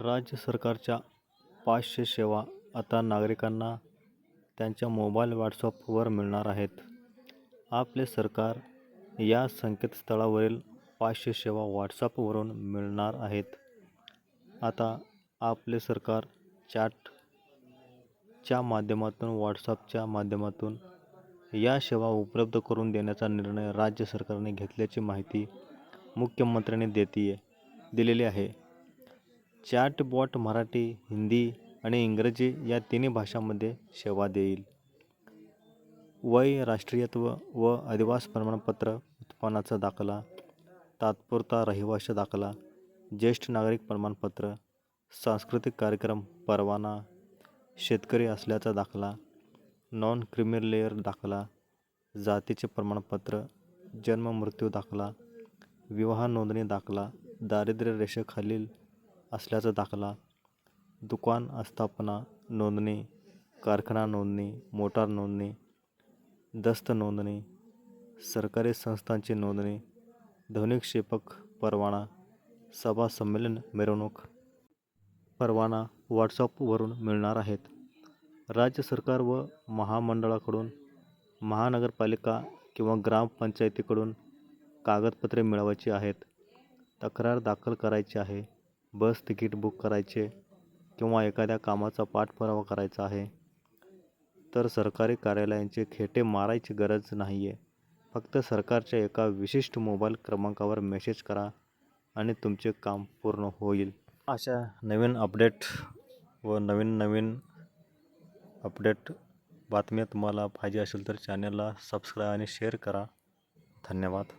राज्य सरकारच्या पाचशे सेवा आता नागरिकांना त्यांच्या मोबाईल व्हॉट्सअपवर मिळणार आहेत. आपले सरकार या संकेतस्थळावरील पाचशे सेवा व्हॉट्सअपवरून मिळणार आहेत. आता आपले सरकार चॅटच्या माध्यमातून व्हॉट्सअपच्या माध्यमातून या सेवा उपलब्ध करून देण्याचा निर्णय राज्य सरकारने घेतल्याची माहिती मुख्यमंत्र्यांनी देतीये दिलेली आहे. चॅटबॉट मराठी हिंदी आणि इंग्रजी या तिन्ही भाषांमध्ये सेवा देईल. वय राष्ट्रीयत्व व अधिवास प्रमाणपत्र उत्पन्नाचा दाखला तात्पुरता रहिवासी दाखला ज्येष्ठ नागरिक प्रमाणपत्र सांस्कृतिक कार्यक्रम परवाना शेतकरी असल्याचा दाखला नॉन क्रिमिलेअर दाखला जातीचे प्रमाणपत्र जन्म मृत्यू दाखला विवाह नोंदणी दाखला दारिद्र्य रेषेखालील असल्याचा दाखला दुकान आस्थापना नोंदणी कारखाना नोंदणी मोटार नोंदणी दस्त नोंदणी सरकारी संस्थांची नोंदणी ध्वनिक्षेपक परवाना सभा संमेलन मिरवणूक परवाना व्हॉट्सअपवरून मिळणार आहेत. राज्य सरकार व महामंडळाकडून महानगरपालिका किंवा ग्रामपंचायतीकडून कागदपत्रे मिळवायची आहेत. तक्रार दाखल करायची आहे. बस तिकीट बुक करायचे किंवा एखाद्या कामाचा पाठपुरावा करायचा आहे तर सरकारी कार्यालयांचे खेटे मारायची गरज नाही आहे फक्त सरकारच्या एका विशिष्ट मोबाईल क्रमांकावर मेसेज करा आणि तुमचे काम पूर्ण होईल. अशा नवीन अपडेट व नवीन नवीन अपडेट बातम्या तुम्हाला पाहिजे असेल तर चॅनलला सबस्क्राईब आणि शेअर करा. धन्यवाद.